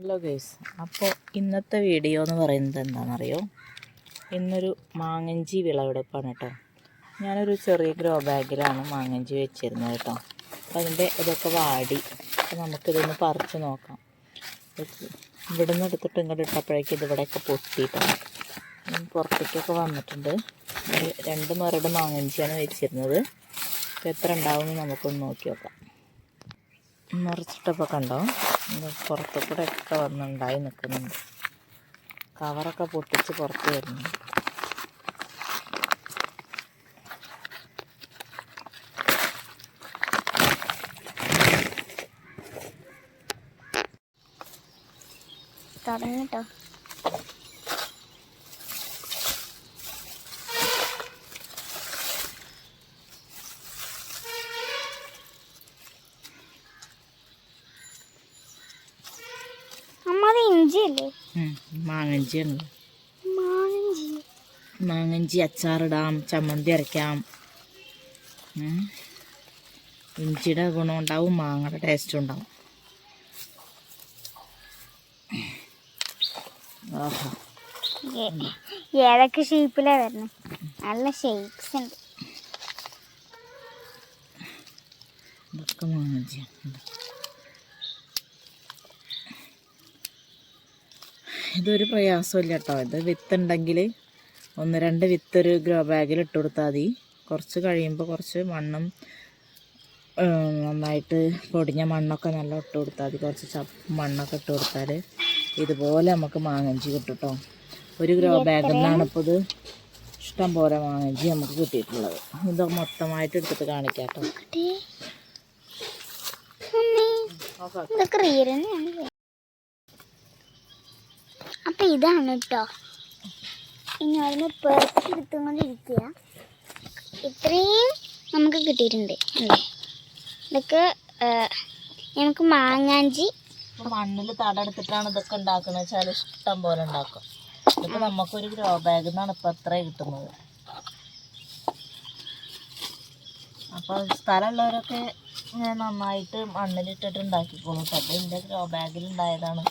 Hello guys അപ്പോൾ ഇന്നത്തെ video എന്ന് പറയുന്നത് എന്താണെന്നറിയോ? ഇന്നൊരു മാങ്ങഞ്ചി വിളവെടുപ്പാണ് കേട്ടോ ഞാനൊരു ചെറിയ ഗ്രോ ബാഗിലാണ് മാങ്ങഞ്ചി വെച്ചിരുന്നത് കേട്ടോ അപ്പോൾ അതിന്റെ ഇതൊക്കെ വാടി. അപ്പോൾ നമുക്കിതൊന്ന് പറിച്ച് നോക്കാം. ഇവിടെ നിന്ന് എടുത്തിട്ട് ഇങ്ങോട്ട് ഇട്ടപ്പോഴേക്കും ഇത് ഇവിടെയൊക്കെ പൊട്ടിയിട്ടാണ് പുറത്തേക്കൊക്കെ വന്നിട്ടുണ്ട്. രണ്ട് മരട് മാങ്ങഞ്ചിയാണ് വെച്ചിരുന്നത്. അപ്പോൾ എത്ര ഉണ്ടാവും നമുക്കൊന്ന് നോക്കി നോക്കാം. നിറച്ചിട്ടപ്പോൾ കണ്ടോ? പുറത്ത് കൂടെ ഒക്കെ വന്നുണ്ടായി നിൽക്കുന്നുണ്ട്. കവറൊക്കെ പൊട്ടിച്ച് പുറത്ത് വരുന്നു. തുടങ്ങിട്ടോ അത് ഇഞ്ചിയല്ലേ മാങ്ങഞ്ചിയാണ്. മാങ്ങഞ്ചി. മാങ്ങഞ്ചി അച്ചാറിടാം ചമ്മന്തി അരയ്ക്കാം. ഇഞ്ചിയുടെ ഗുണം ഉണ്ടാവും മാങ്ങയുടെ ടേസ്റ്റും ഉണ്ടാവും. ആഹാ. ഏതൊക്കെ ഷേപ്പിലാ വരുന്നത് നല്ല ഷേപ്സ് ഉണ്ട്. ഇതൊക്കെ മാങ്ങഞ്ചിയാണ്. ഇതൊരു പ്രയാസമില്ല കേട്ടോ ഇത് വിത്തുണ്ടെങ്കിൽ ഒന്ന് രണ്ട് വിത്ത് ഒരു ഗ്രോ ബാഗിൽ ഇട്ട് കൊടുത്താൽ മതി. കുറച്ച് കഴിയുമ്പോൾ കുറച്ച് മണ്ണും നന്നായിട്ട് പൊടിഞ്ഞ മണ്ണൊക്കെ നല്ല ഇട്ട് കൊടുത്താൽ മതി. കുറച്ച് ചപ്പ് മണ്ണൊക്കെ ഇട്ട് കൊടുത്താൽ ഇതുപോലെ നമുക്ക് മാങ്ങഞ്ചി കിട്ടും കേട്ടോ ഒരു ഗ്രോ ബാഗിൽ നിന്നാണ് ഇപ്പോൾ ഇത് ഇഷ്ടം പോലെ മാങ്ങഞ്ചി നമുക്ക് കിട്ടിയിട്ടുള്ളത്. ഇത് മൊത്തമായിട്ട് എടുത്തിട്ട് കാണിക്കാം കേട്ടോ കുട്ടി. അമ്മേ, ഇതൊക്കെ റിയൽ തന്നെയാണ് അപ്പൊ ഇതാണ് കേട്ടോ ഇനി അവിടുന്ന് പേർച്ച് എടുത്തുകൊണ്ടിരിക്കുക ഇത്രയും നമുക്ക് കിട്ടിയിട്ടുണ്ട് അല്ലേ? ഇതൊക്കെ നമുക്ക് മാങ്ങാഞ്ചി. മണ്ണിൽ തടെടുത്തിട്ടാണ് ഇതൊക്കെ ഉണ്ടാക്കുന്നത്. വെച്ചാൽ ഇഷ്ടം പോലെ ഉണ്ടാക്കും. ഇതൊക്കെ നമുക്കൊരു ഗ്രോ ബാഗിൽ നിന്നാണ് ഇപ്പൊ അത്ര കിട്ടുന്നത്. അപ്പൊ സ്ഥലമുള്ളവരൊക്കെ ഞാൻ നന്നായിട്ട് മണ്ണിലിട്ടിട്ട് ഉണ്ടാക്കിക്കോളൂ. അപ്പൊ എന്റെ ഗ്രോ ബാഗിൽ ഉണ്ടായതാണ്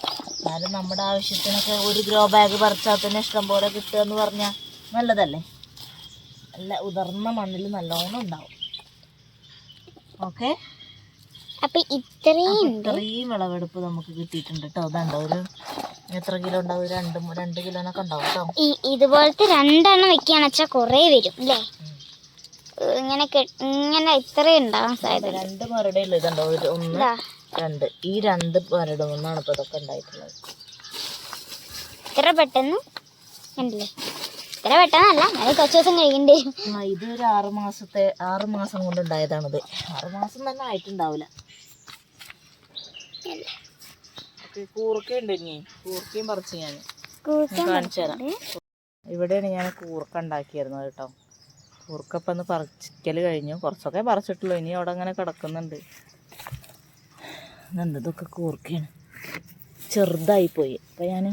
എന്നാലും നമ്മുടെ ആവശ്യത്തിനൊക്കെ ഒരു ഗ്രോ ബാഗ് പറിച്ചാൽ തന്നെ ഇഷ്ടം പോലെ കിട്ടുക എന്ന് പറഞ്ഞാൽ നല്ലതല്ലേ? നല്ല ഉതർന്ന മണ്ണിൽ നല്ലോണം ഉണ്ടാവും. ഓക്കെ? അപ്പൊ ഇത്രയും ഇത്രയും വിളവെടുപ്പ് നമുക്ക് കിട്ടിയിട്ടുണ്ട് കേട്ടോ. അതുണ്ടോ ഒരു എത്ര കിലോ ഉണ്ടാവും? രണ്ടും രണ്ട് കിലോനൊക്കെ ഉണ്ടാവും കേട്ടോ. ഇതുപോലത്തെ രണ്ടെണ്ണം വെക്കുകയാണെന്ന് വെച്ചാൽ കുറേ വരും അല്ലേ? ഇങ്ങനെ ഇങ്ങനെ ഇത്രയും ഉണ്ടാവാൻ സാധ്യത രണ്ട് മരടെ ഉള്ളു. ഇതുണ്ടോ? ഒരു ഒന്ന് രണ്ട്. ഈ രണ്ട് മരട് ഒന്നാണ് ഇപ്പൊ ഇതൊക്കെ ഉണ്ടായിട്ടുള്ളത്. ഇത്ര പെട്ടെന്ന്? കണ്ടില്ലേ? ഇത്ര പെട്ടെന്നല്ല അത് കുറച്ച് ദിവസം വരും ആ, ഇത് ഒരു ആറ് മാസത്തെ ആറ് മാസം കൊണ്ട് ഉണ്ടായതാണിത്. ആറ് മാസം തന്നെ ആയിട്ടുണ്ടാവില്ല. ഓക്കെ കൂർക്ക ഉണ്ട് ഇനി. കൂർക്കയും പറിച്ചു ഞാൻ. കാണിച്ചു തരാം. ഇവിടെയാണ് ഞാൻ കൂർക്ക ഉണ്ടാക്കിയിരുന്നത് കേട്ടോ. കൂർക്ക ഇപ്പം ഒന്ന് പറിച്ചിക്കൽ കഴിഞ്ഞു. കുറച്ചൊക്കെ പറിച്ചിട്ടുള്ളൂ. ഇനി അവിടെ അങ്ങനെ കിടക്കുന്നുണ്ട്. എന്തതൊക്കെ കൂർക്കയാണ്. ചെറുതായിപ്പോയി. അപ്പം ഞാൻ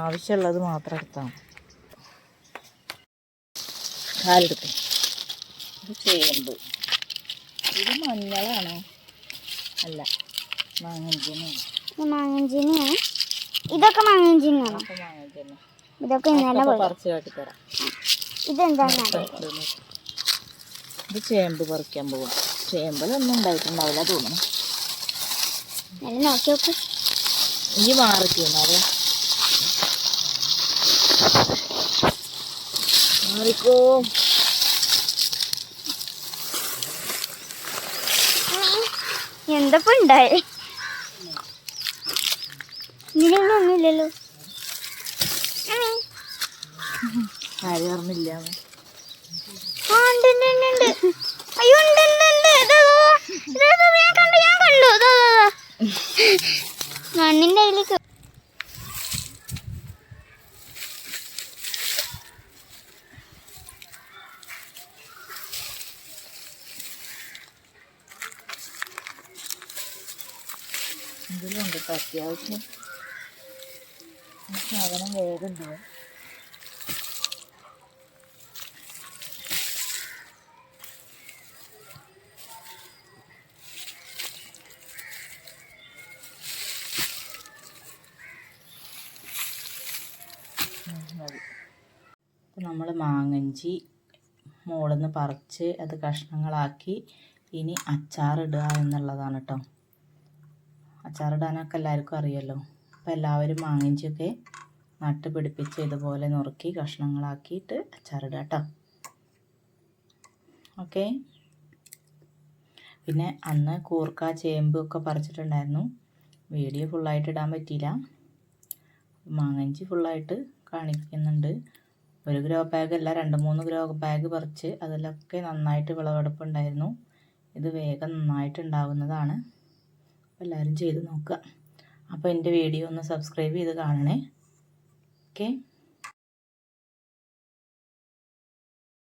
ആവശ്യമുള്ളത് മാത്രം എടുത്താണ്. കാലെടുത്ത് ഇത് ചേമ്പ്. ഇത് മഞ്ഞളാണോ? അല്ല. മാങ്ങഞ്ചിനാണ് മാങ്ങഞ്ചിനിയാണ് ഇതൊക്കെ മാങ്ങഞ്ചിനാണോ ഇതൊക്കെ ഇന്നലെ പറിച്ച് കാട്ടിത്തരാം. ഇതെന്താണ് ഇത് ചേമ്പ് പറിക്കാൻ പോവാം. ചേമ്പലൊന്നും ഉണ്ടായിട്ടുണ്ടാവില്ല തോന്നുന്നു. നല്ല നോക്കി നോക്ക്. ഈ മാറിക്കുന്നാരെ മാറിക്കോ എന്തപ്പോ ഉണ്ടായി? ഇങ്ങനെയൊന്നും ഒന്നുമില്ലല്ലോ. ആര്. അയ്യോ, ഞാൻ കണ്ടു, ഞാൻ കണ്ടു. മണ്ണിന്റെ അതിലേക്ക് ഇതിലുണ്ട് കേട്ടോ അത്യാവശ്യം സാധനം വേഗം ഉണ്ടാവും. അപ്പോൾ നമ്മൾ മാങ്ങഞ്ചി മുകളിൽ നിന്ന് പറിച്ച് അത് കഷ്ണങ്ങളാക്കി ഇനി അച്ചാറിടുക എന്നുള്ളതാണ് കേട്ടോ അച്ചാറിടാനൊക്കെ എല്ലാവർക്കും അറിയാമല്ലോ അപ്പോൾ എല്ലാവരും മാങ്ങഞ്ചിയൊക്കെ നട്ട് പിടിപ്പിച്ച് ഇതുപോലെ നുറുക്കി കഷ്ണങ്ങളാക്കിയിട്ട് അച്ചാറിടുക കേട്ടോ ഓക്കെ? പിന്നെ അന്ന് കൂർക്ക ചേമ്പ് ഒക്കെ പറിച്ചിട്ടുണ്ടായിരുന്നു. വീഡിയോ ഫുള്ളായിട്ട് ഇടാൻ പറ്റിയില്ല. മാങ്ങഞ്ചി ഫുള്ളായിട്ട് കാണിക്കുന്നുണ്ട്. ഒരു ഗ്രോ ബാഗ് അല്ല രണ്ട് മൂന്ന് ഗ്രോ ബാഗ് പറിച്ച് അതിലൊക്കെ നന്നായിട്ട് വിളവെടുപ്പുണ്ടായിരുന്നു. ഇത് വേഗം നന്നായിട്ട് ഉണ്ടാവുന്നതാണ് എല്ലാവരും ചെയ്ത് നോക്കുക. അപ്പോൾ എന്റെ വീഡിയോ ഒന്ന് സബ്സ്ക്രൈബ് ചെയ്ത് കാണണേ. ഓക്കെ